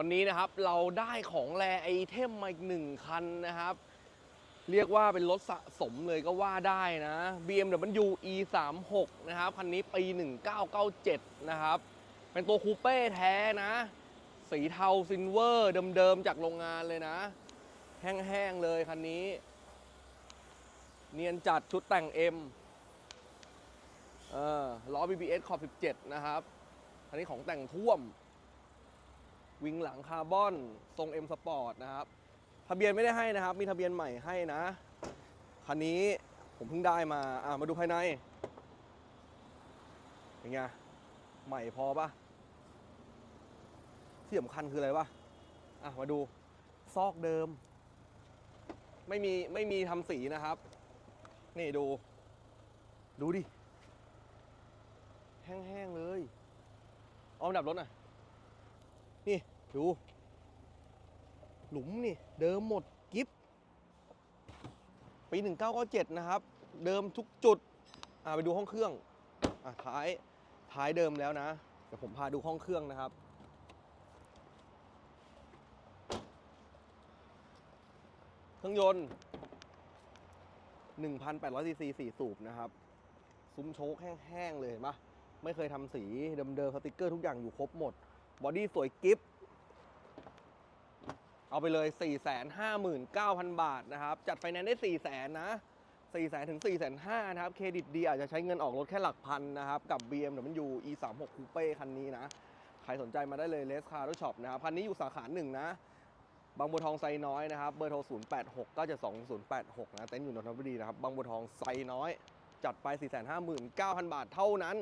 วันนี้นะครับเราได้ของแรไอเทมมาอีกหนึ่งคันนะครับ เรียกว่าเป็นรถสะสมเลยก็ว่าได้นะ BMW E 3 6 นะครับคันนี้ปี 1997 นะครับ เป็นตัวคูเป้แท้นะ สีเทาซิลเวอร์เดิมๆจากโรงงานเลยนะ แห้งๆเลยคันนี้ เนียนจัดชุดแต่ง M เออล้อ BBS ขอบ 17 นะครับ คันนี้ของแต่งท่วม วิงหลังคาร์บอน ทรง M Sport นะครับ ทะเบียนไม่ได้ให้นะครับ มีทะเบียนใหม่ให้นะ คันนี้ผมเพิ่งได้มา อะมาดูภายในเป็นไง ใหม่พอปะที่สำคัญคืออะไรปะอะ มาดู ซอกเดิม ไม่มี ไม่มีทำสีนะครับ นี่ดู ดูดิ แห้งๆเลยเอาอันดับรถหน่อย นี่ดูหลุมนี่เดิมหมดกิฟปี 1997 นะครับ เดิมทุกจุดอ่าไปดูห้องเครื่องอะท้ายท้ายเดิมแล้วนะเดี๋ยวผมพาดูห้องเครื่องนะครับ เครื่องยนต์ 1,800ซีซี4สูบนะครับซุ้มโชคแห้งๆเลยเห็นปะไม่เคยทำสีเดิมๆสติกเกอร์ทุกอย่างอยู่ครบหมด บอดี้สวยกิฟเอาไปเลย 459,000 บาทนะครับ จัดไฟแนนซ์ได้ 400,000 นะ 400,000 ถึง405,000 นะครับ เครดิตดีอาจจะใช้เงินออกรถแค่หลักพันนะครับ กับ BMW E 3 6 Coupe คันนี้นะ ใครสนใจมาได้เลยเลสคาร์รถช็อปนะครับ คันนี้อยู่สาขาหนึ่งนะ บางบัวทองไซน้อยนะครับ เบอร์โทร 086 972 086 นะ เต็นท์อยู่นนทบุรีนะครับ บางบัวทองไซน้อย จัดไป 459,000 บาทเท่านั้น